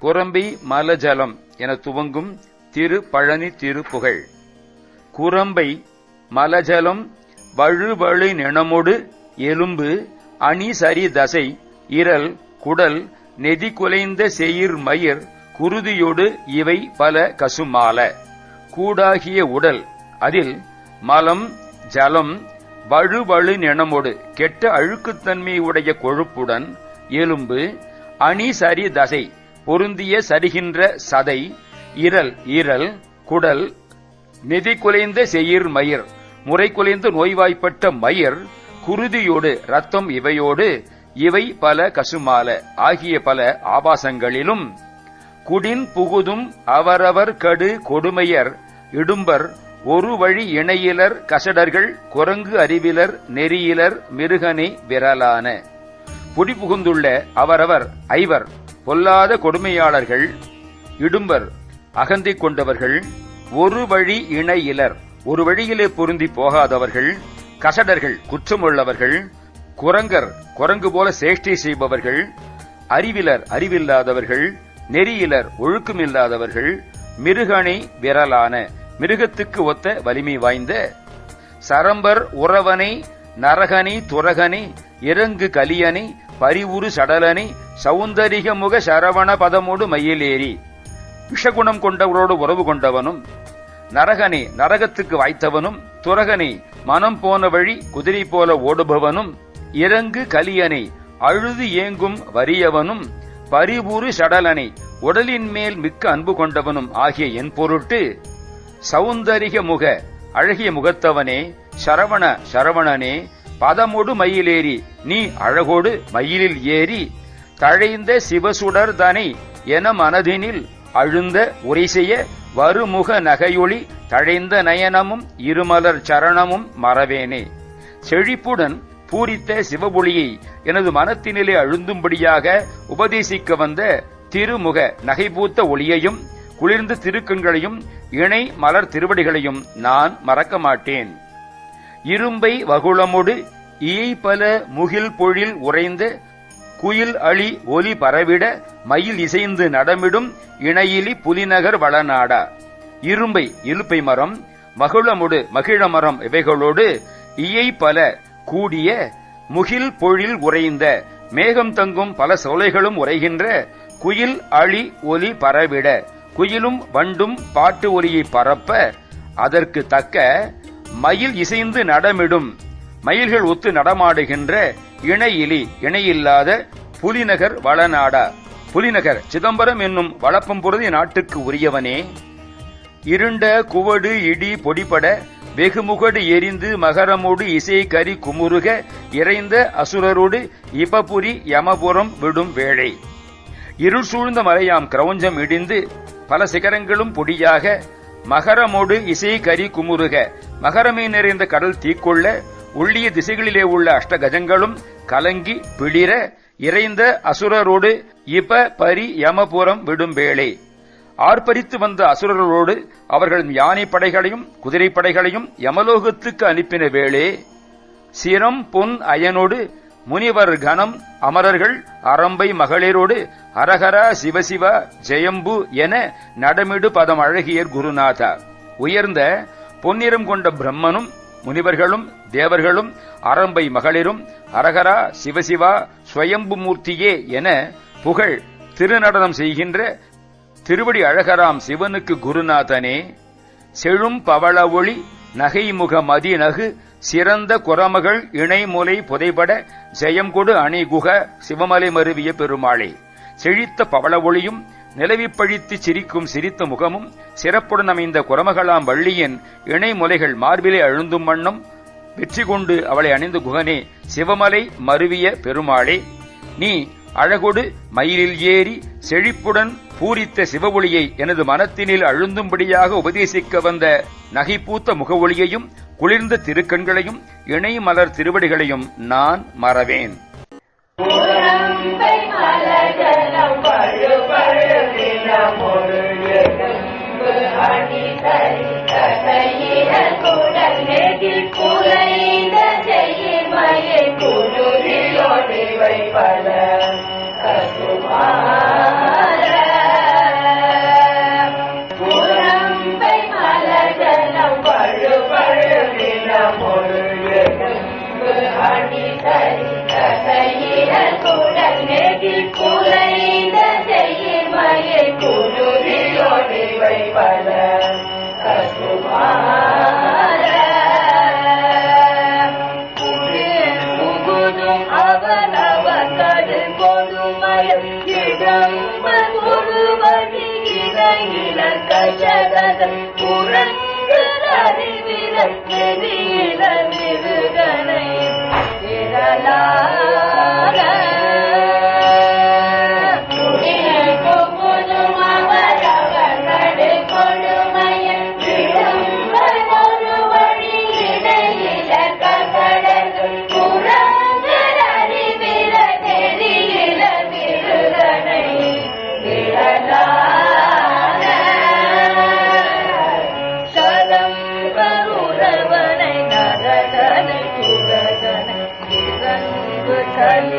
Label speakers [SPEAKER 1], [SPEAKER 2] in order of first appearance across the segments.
[SPEAKER 1] குரம்பி மலஜலம் என துவங்கும் திரு பழனி திருப்புகழ். குரம்பை மலஜலம் வழுவழு நிணமொடு எலும்பு அணி சரி தசை இரல் குடல் நெதி குலைந்த செயிர் மயிர் குருதியொடு இவை பல கசுமால. கூடாகிய உடல் அதில் மலம் ஜலம் வழுவழு நினமொடு கெட்ட அழுக்குத்தன்மையுடைய கொழுப்புடன் எலும்பு அணி சரி தசை பொருந்திய சரிகின்ற சதை இரல் ஈரல் குடல் நெதி குலைந்த செயிர் மயிர் முறை குலைந்து நோய்வாய்ப்பட்ட மயிர் குருதியோடு ரத்தம் இவையோடு இவை பல கசுமால ஆகிய பல ஆபாசங்களிலும் குடின் புகுதும் அவரவர் கடு கொடுமையர் இடும்பர் ஒரு வழி இணையிலர் கசடர்கள் குரங்கு அறிவிலர் நெறியிலர் மிருகனை விரலான. குடி புகுந்துள்ள அவரவர் ஐவர் பொல்லாத கொடுமையாளர்கள் இடும்பர் அகந்தை கொண்டவர்கள் ஒரு வழி இணையிலர் ஒரு வழியிலே பொருந்தி போகாதவர்கள் கசடர்கள் குற்றமுள்ளவர்கள் குரங்கர் குரங்கு போல சேஷ்டை செய்பவர்கள் அறிவிலர் அறிவில்லாதவர்கள் நெறியிலர் ஒழுக்கமில்லாதவர்கள் மிருகணை விரலான மிருகத்துக்கு ஒத்த வலிமை வாய்ந்த சரம்பர் உறவனை நரகனை துரகனை இறங்கு கலியனை பரிவுரு சடலனை சௌந்தரிக முக சரவண பதமோடு மயிலேறி விஷகுணம் கொண்டவரோடு உறவு கொண்டவனும் நரகனே நரகத்துக்கு வாய்த்தவனும் துரகனை மனம் போன வழி குதிரை போல ஓடுபவனும் இறங்கு கலியனை அழுது ஏங்கும் வறியவனும் பரிபூறு சடலனை உடலின் மேல் மிக்க அன்பு கொண்டவனும் ஆகிய என் பொருட்டு சௌந்தரிக முக அழகிய முகத்தவனே சரவண சரவணனே பதமொடு மயிலேறி நீ அழகோடு மயிலில் ஏறி தழைந்த சிவசுடர் தனை என மனதினில் அழுந்த உரை செய்ய வருமுக நகையொளி தழைந்த நயனமும் இருமலர் சரணமும் மறவேனே. செழிப்புடன் பூரித்த சிவபொழியை எனது மனத்தினிலே அழுந்தும்படியாக உபதேசிக்க வந்த திருமுக நகைபூத்த ஒளியையும் குளிர்ந்த திருக்கண்களையும் இணை மலர் திருவடிகளையும் நான் மறக்க மாட்டேன். இரும்பை வகுளமொடு ஈய் பல முகில் பொழில் உறைந்த குயில் அழி ஒலி பரவிட மயில் இசைந்து நடமிடும் இணையிலி புலிநகர் வளநாடா. இரும்பை இலுப்பை மரம் மகுளமுடு மகிழ மரம் இவைகளோடு இயை பல கூடிய முகில் பொழில் உறைந்த மேகம் தங்கும் பல சோலைகளும் உரைகின்ற குயில் அழி ஒலி பரவிட. குயிலும் வண்டும் பாட்டு ஒலியை பரப்ப அதற்கு தக்க மயில் இசைந்து நடமிடும். மயில்கள் ஒத்து நடமாடுகின்ற இணையிலி இணையில்லாத புலிநகர் வளநாடா. புலிநகர் சிதம்பரம் என்னும் வளப்பம்புறதி நாட்டுக்கு உரியவனே. இருண்ட குவடு இடி பொடிபட வெகுமுகடு எரிந்து மகரமோடு இசை கரி குமுருக இறைந்த அசுரரோடு இபபுரி யமபுரம் விடும் வேளை. இருள் சூழ்ந்த மலையாம் கிரௌஞ்சம் இடிந்து பல சிகரங்களும் பொடியாக மகரமோடு இசை கரி குமுருக மகரமே நிறைந்த கடல் தீக்கொள்ள உள்ளிய திசைகளிலே உள்ள அஷ்டகஜங்களும் கலங்கி பிளிர இறைந்த அசுரரோடு இப பரி யமபுரம் விடும் வேளை. ஆர்ப்பரித்து வந்த அசுரர்களோடு அவர்களின் யானை படைகளையும் குதிரை படைகளையும் யமலோகத்துக்கு அனுப்பின வேளே சிரம் பொன் அயனோடு முனிவர் கணம் அமரர்கள் அரம்பை மகளிரோடு அரஹரா சிவசிவா ஜெயம்பு என நடமிடு பதம் அழகியர் குருநாதா உயர்ந்த பொன்னிறம் கொண்ட பிரம்மனும் முனிவர்களும் தேவர்களும் அரம்பை மகளிரும் அரகரா சிவசிவா ஸ்வயம்பு மூர்த்தியே என புகழ் திருநடனம் செய்கின்ற திருவடி அழகராம் சிவனுக்கு குருநாதனே செழும் பவள ஒளி நகைமுக மதிநகு சிறந்த குரமகள் இணைமுலை புதைபட ஜெயம்கொடு அணிகுக சிவமலை மருவிய பெருமாளே. செழித்த பவள ஒளியும் நிலவி சிரிக்கும் சிரித்த முகமும் சிறப்புடன் அமைந்த குரமகளாம் வள்ளியின் இணைமுலைகள் மார்பிலே அழுந்தும் வண்ணம் வெற்றி கொண்டு அவளை அணிந்து குகனே சிவமலை மருவிய பெருமாளே நீ அழகொடு மயிலில் ஏறி செழிப்புடன் பூரித்த சிவஒளியை எனது மனத்தினில் அழுந்தும்படியாக உபதேசிக்க வந்த நகைப்பூத்த முகவொளியையும் குளிர்ந்த திருக்கண்களையும் இணை மலர் திருவடிகளையும் நான் மறவேன்.
[SPEAKER 2] பல கசுமார புறம்பை மலர்களும் பழு பழுவில முழுகு குலைந்த செய்ய மயை குளிரியோடிவை பல 감사합니다. Hallelujah.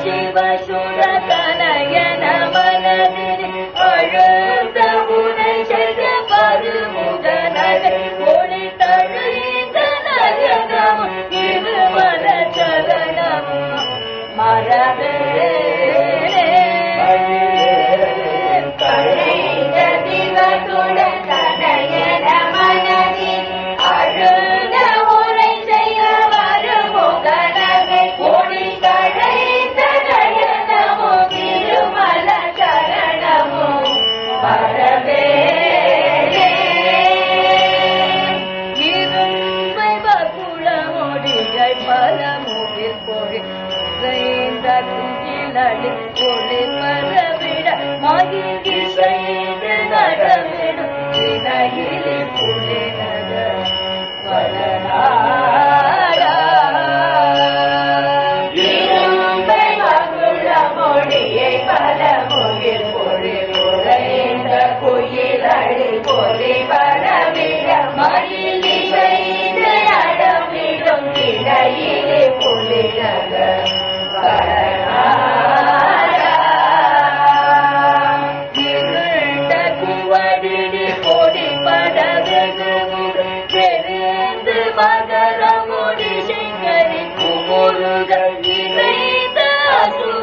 [SPEAKER 2] 奇怪熊的 நடி ஒளி பரவிட மகிழ்கிறேன்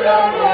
[SPEAKER 2] Grazie.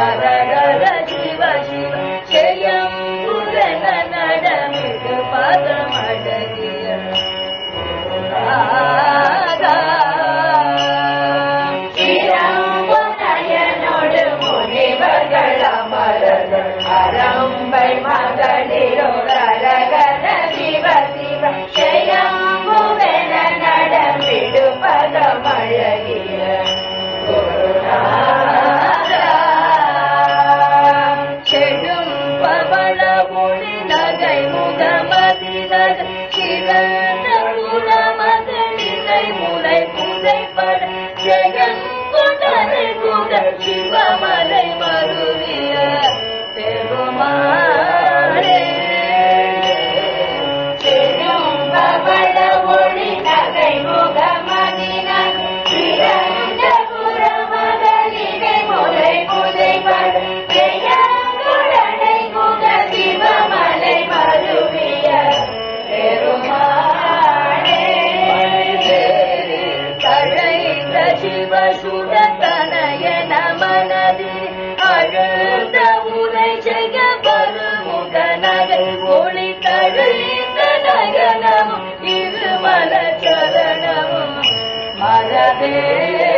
[SPEAKER 2] ಶರಣ சிகை முகமதிலர் சிறந்த குணமதலினை முலை புதைப்பட ஜெயம் கொண்டரை குடல் சிவமலை மருவிய பெருமா
[SPEAKER 3] Yeah,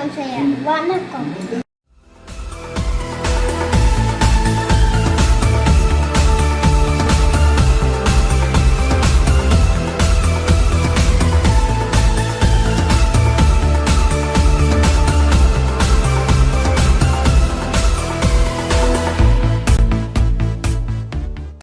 [SPEAKER 3] మనం చేయాలి. వన్